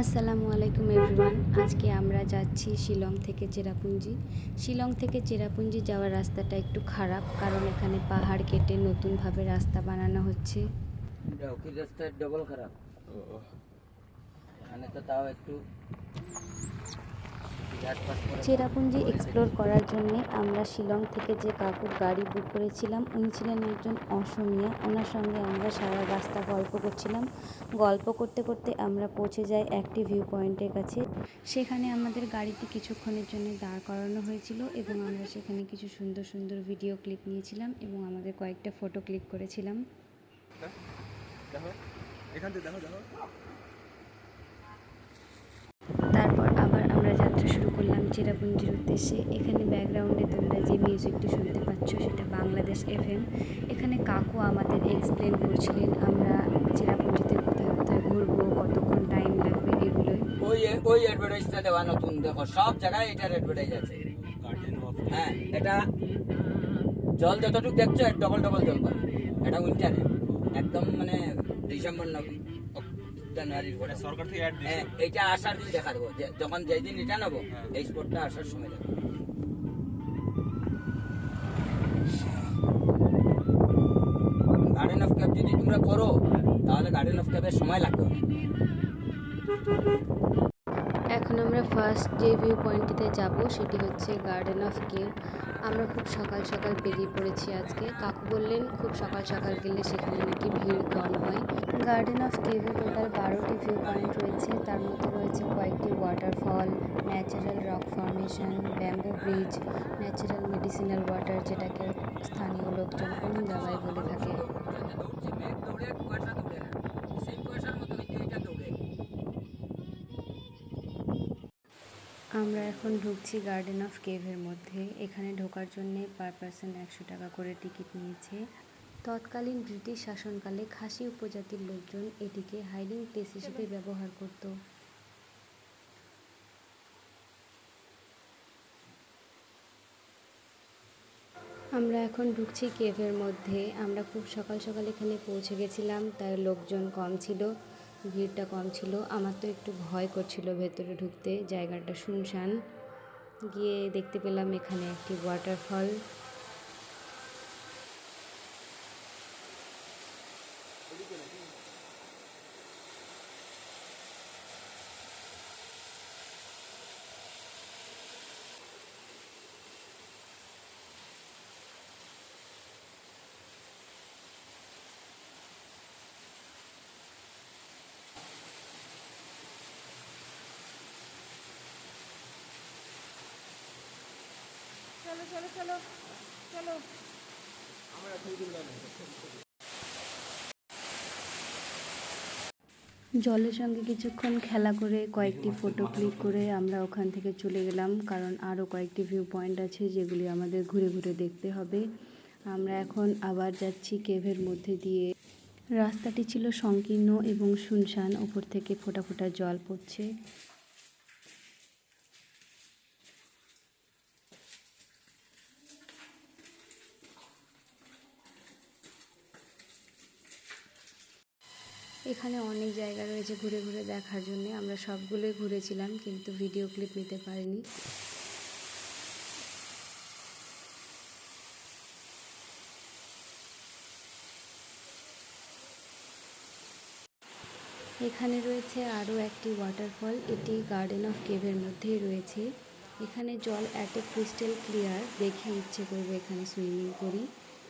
আসসালামু আলাইকুম এভরিওয়ান। আজকে আমরা যাচ্ছি শিলং থেকে চেরাপুঞ্জি। শিলং থেকে চেরাপুঞ্জি যাওয়ার রাস্তাটা একটু খারাপ, কারণ এখানে পাহাড় কেটে নতুনভাবে রাস্তা বানানো হচ্ছে। রাস্তা ডবল খারাপ। এখানে তো তাও একটু চেরাপুঞ্জি এক্সপ্লোর করার জন্যে আমরা শিলং থেকে যে কাকুর গাড়ি বুক করেছিলাম, উনি ছিলেন একজন অসমিয়া। ওনার সঙ্গে আমরা সারা রাস্তা গল্প করছিলাম। গল্প করতে করতে আমরা পৌঁছে যাই একটি ভিউ পয়েন্টের কাছে। সেখানে আমাদের গাড়িটি কিছুক্ষণের জন্য দাঁড় করানো হয়েছিল এবং আমরা সেখানে কিছু সুন্দর সুন্দর ভিডিও ক্লিপ নিয়েছিলাম এবং আমাদের কয়েকটা ফটো ক্লিক করেছিলাম। দেখো। এখান থেকে দেখো দেখো তারপর আবার আমরা যাত্রা শুরু করলাম চেরাপুঞ্জির উদ্দেশ্যে। এখানে ব্যাকগ্রাউন্ডে তোমরা যে মিউজিকটি শুনতে পাচ্ছ সেটা বাংলাদেশ এফএম এখানে কাকু আমাদের এক্সপ্লেন করছিলেন আমরা চেরাপুঞ্জিতে কোথায় কোথায় ঘুরবো, কতক্ষণ টাইম লাগবে এগুলোই ওই ওই অ্যাডভার্টাইজটা দেওয়া নতুন, দেখো, সব জায়গায় এটার অ্যাডভার্টাইজ আছে। হ্যাঁ এটা জল যতটুকু দেখছ ডবল ডবল জল পাবে এটা উইন্টারে একদম মানে ডিসেম্বর নভেম্বর জানুয়ারির পরে সরকার থেকে অ্যাড হ্যাঁ দিয়েছে এটা আসার দিন দেখা দেবো যখন যেই দিন রিটার্ন নেব হ্যাঁ। এই স্পটটা আসার সময় যাব গার্ডেন অফ ক্যাব যদি তোমরা করো তাহলে গার্ডেন অফ ক্যাবের সময় লাগবে। ফার্স্ট যে ভিউ পয়েন্টটিতে যাব, সেটি হচ্ছে গার্ডেন অফ কেভ আমরা খুব সকাল সকাল বেরিয়ে পড়েছি আজকে। কাকু বললেন, খুব সকাল সকাল গেলে সেখানে নাকি ভিড় কম হয়। গার্ডেন অফ কেভে টোটাল বারোটি ভিউ পয়েন্ট রয়েছে। তার মধ্যে রয়েছে কয়েকটি waterfall natural rock formation bamboo bridge natural medicinal water যেটাকে স্থানীয় লোকজন আমরা এখন ঢুকছি গার্ডেন অফ কেভের মধ্যে। এখানে ঢোকার জন্যে পার পার্সন একশো টাকা করে টিকিট নিয়েছে। তৎকালীন ব্রিটিশ শাসনকালে খাসি উপজাতির লোকজন এটিকে হাইডিং প্লেস হিসেবে ব্যবহার করত। আমরা এখন ঢুকছি কেভের মধ্যে। আমরা খুব সকাল সকাল এখানে পৌঁছে গেছিলাম, তাই লোকজন কম ছিল। ভিড়টা কম ছিল। আমার তো একটু ভয় করছিল ভেতরে ঢুকতে। জায়গাটা শুনশান। গিয়ে দেখতে পেলাম এখানে একটি ওয়াটারফল জলের সঙ্গে কিছুক্ষণ খেলা করে কয়েকটি ফটো ক্লিক করে আমরা ওখান থেকে চলে গেলাম, কারণ আরও কয়েকটি ভিউ পয়েন্ট আছে যেগুলি আমাদের ঘুরে ঘুরে দেখতে হবে। আমরা এখন আবার যাচ্ছি কেভের মধ্যে দিয়ে। রাস্তাটি ছিল সংকীর্ণ এবং শুনশান ওপর থেকে ফোটা ফোটা জল পড়ছে। এখানে অনেক জায়গা রয়েছে ঘুরে ঘুরে দেখার জন্য। আমরা সবগুলোই ঘুরেছিলাম কিন্তু ভিডিও ক্লিপ নিতে পারিনি। এখানে রয়েছে আরও একটি ওয়াটারফল এটি গার্ডেন অফ কেভের মধ্যেই রয়েছে। এখানে জল এত ক্রিস্টাল ক্লিয়ার দেখে ইচ্ছে করবে এখানে সুইমিং করি,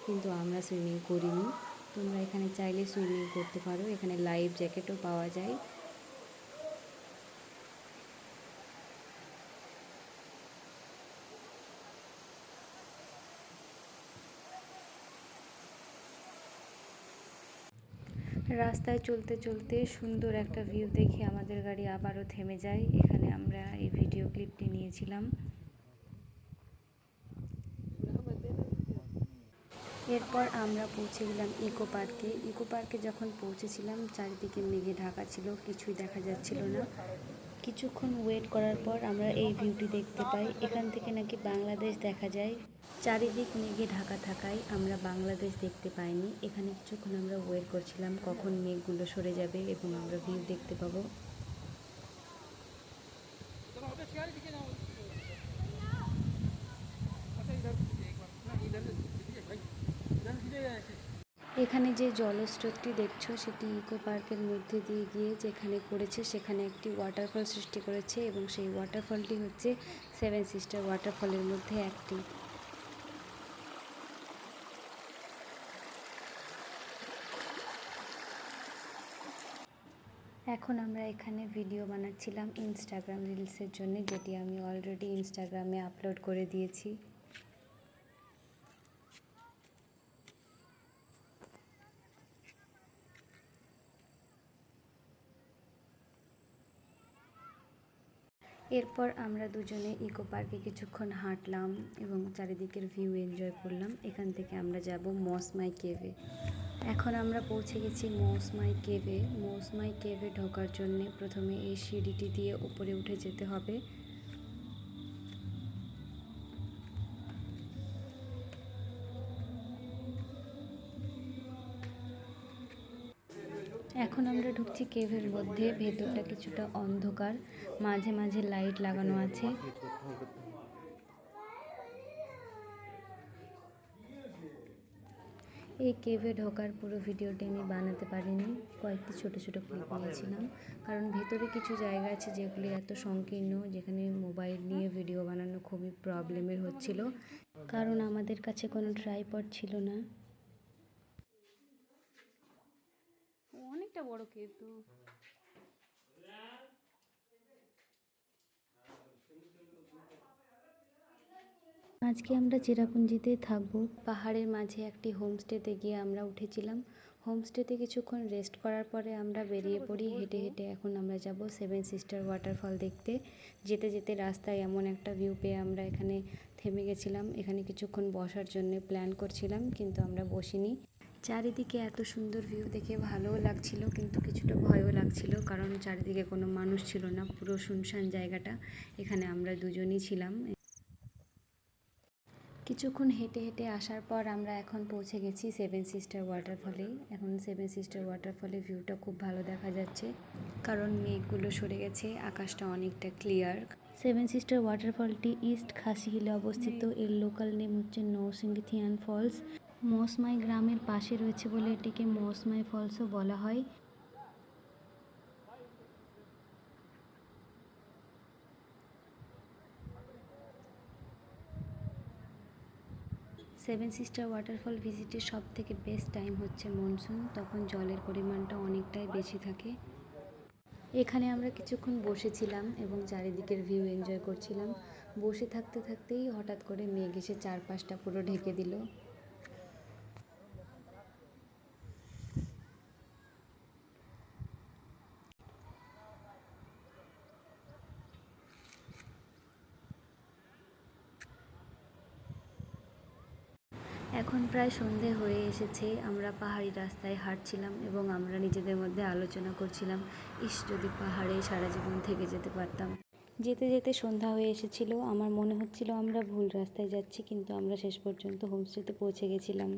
কিন্তু আমরা সুইমিং করিনি। তোমরা এখানে চাইলে সুইমিং করতে পারো। এখানে লাইফ জ্যাকেটও পাওয়া যায়। রাস্তায় চলতে চলতে সুন্দর একটা ভিউ দেখে আমাদের গাড়ি আবারও থেমে যায়। এখানে আমরা এই ভিডিও ক্লিপটি নিয়েছিলাম। এরপর আমরা পৌঁছে গেলাম ইকো পার্কে। ইকো পার্কে যখন পৌঁছেছিলাম, চারিদিকে মেঘে ঢাকা ছিল, কিছুই দেখা যাচ্ছিল না। কিছুক্ষণ ওয়েট করার পর আমরা এই ভিউটি দেখতে পাই। এখান থেকে নাকি বাংলাদেশ দেখা যায়। চারিদিক মেঘে ঢাকা থাকায় আমরা বাংলাদেশ দেখতে পাইনি। এখানে কিছুক্ষণ আমরা ওয়েট করছিলাম, কখন মেঘগুলো সরে যাবে এবং আমরা ভিউ দেখতে পাবো। এখানে যে জলস্রোতটি দেখছ সেটি ইকো পার্কের মধ্যে দিয়ে গিয়ে যেখানে করেছে সেখানে একটি ওয়াটারফল সৃষ্টি করেছে এবং সেই ওয়াটারফলটি হচ্ছে সেভেন সিস্টার ওয়াটারফলের মধ্যে একটি। এখন আমরা এখানে ভিডিও বানাচ্ছিলাম ইনস্টাগ্রাম রিলসের জন্য, যেটি আমি অলরেডি ইনস্টাগ্রামে আপলোড করে দিয়েছি। এরপর আমরা দুজনে ইকো পার্কে কিছুক্ষণ হাঁটলাম এবং চারিদিকের ভিউ এনজয় করলাম। এখান থেকে আমরা যাব মসমাই কেভে। এখন আমরা পৌঁছে গেছি মৌসমাই কেভে। মৌসমাই কেভে ঢোকার জন্যে প্রথমে এই সিঁড়িটি দিয়ে উপরে উঠে যেতে হবে। এখন আমরা ঢুকছি কেভের মধ্যে, ভেতরটা কিছুটা অন্ধকার, মাঝে মাঝে লাইট লাগানো আছে। এই কেভে ঢোকার পুরো ভিডিওটি আমি বানাতে পারিনি, কয়েকটি ছোট ছোট ক্লিপ নিয়েছিলাম। কারণ ভেতরে কিছু জায়গা আছে যেগুলি এত সংকীর্ণ, যেখানে মোবাইল নিয়ে ভিডিও বানানো খুবই প্রবলেমের হচ্ছিল। কারণ আমাদের কাছে কোনো ট্রাইপড ছিল না। অনেকটা বড় কেভ আজকে আমরা চেরাপুঞ্জিতে থাকব। পাহাড়ের মাঝে একটি হোমস্টেতে গিয়ে আমরা উঠেছিলাম। হোমস্টেতে কিছুক্ষণ রেস্ট করার পরে আমরা বেরিয়ে পড়ি। হেঁটে হেঁটে এখন আমরা যাব সেভেন সিস্টার ওয়াটারফল দেখতে। যেতে যেতে রাস্তায় এমন একটা ভিউ পেয়ে আমরা এখানে থেমে গেছিলাম। এখানে কিছুক্ষণ বসার জন্য প্ল্যান করছিলাম কিন্তু আমরা বসিনি। চারিদিকে এত সুন্দর ভিউ দেখে ভালোও লাগছিল কিন্তু কিছুটা ভয়ও লাগছিল কারণ চারিদিকে কোনো মানুষ ছিল না পুরো শুনশান জায়গাটা। এখানে আমরা দুজনই ছিলাম। কিছুক্ষণ হেঁটে হেঁটে আসার পর আমরা এখন পৌঁছে গেছি সেভেন সিস্টার ওয়াটারফলে এখন সেভেন সিস্টার ওয়াটারফলের ভিউটা খুব ভালো দেখা যাচ্ছে কারণ মেঘগুলো সরে গেছে আকাশটা অনেকটা ক্লিয়ার সেভেন সিস্টার ওয়াটারফলটি ইস্ট খাসি হিলে অবস্থিত। এর লোকাল নেম হচ্ছে নৌসিংথিয়ান ফলস মৌসমাই গ্রামের পাশে রয়েছে বলে এটিকে মৌসমাই ফলসও বলা হয়। সেভেন সিস্টার ওয়াটারফল ভিজিটের সব থেকে বেস্ট টাইম হচ্ছে মনসুন, তখন জলের পরিমাণটা অনেকটাই বেশি থাকে। এখানে আমরা কিছুক্ষণ বসেছিলাম এবং চারিদিকের ভিউ এনজয় করছিলাম। বসে থাকতে থাকতেই হঠাৎ করে মেঘ এসে চারপাশটা পুরো ঢেকে দিল এখন প্রায় সন্ধে হয়ে এসেছে, আমরা পাহাড়ি রাস্তায় হাঁটছিলাম এবং আমরা নিজেদের মধ্যে আলোচনা করছিলাম, ইস, যদি পাহাড়ে সারা জীবন থেকে যেতে পারতাম। যেতে যেতে সন্ধ্যা হয়ে এসেছিল, আমার মনে হচ্ছিল আমরা ভুল রাস্তায় যাচ্ছি, কিন্তু আমরা শেষ পর্যন্ত হোমস্টেতে পৌঁছে গেছিলাম।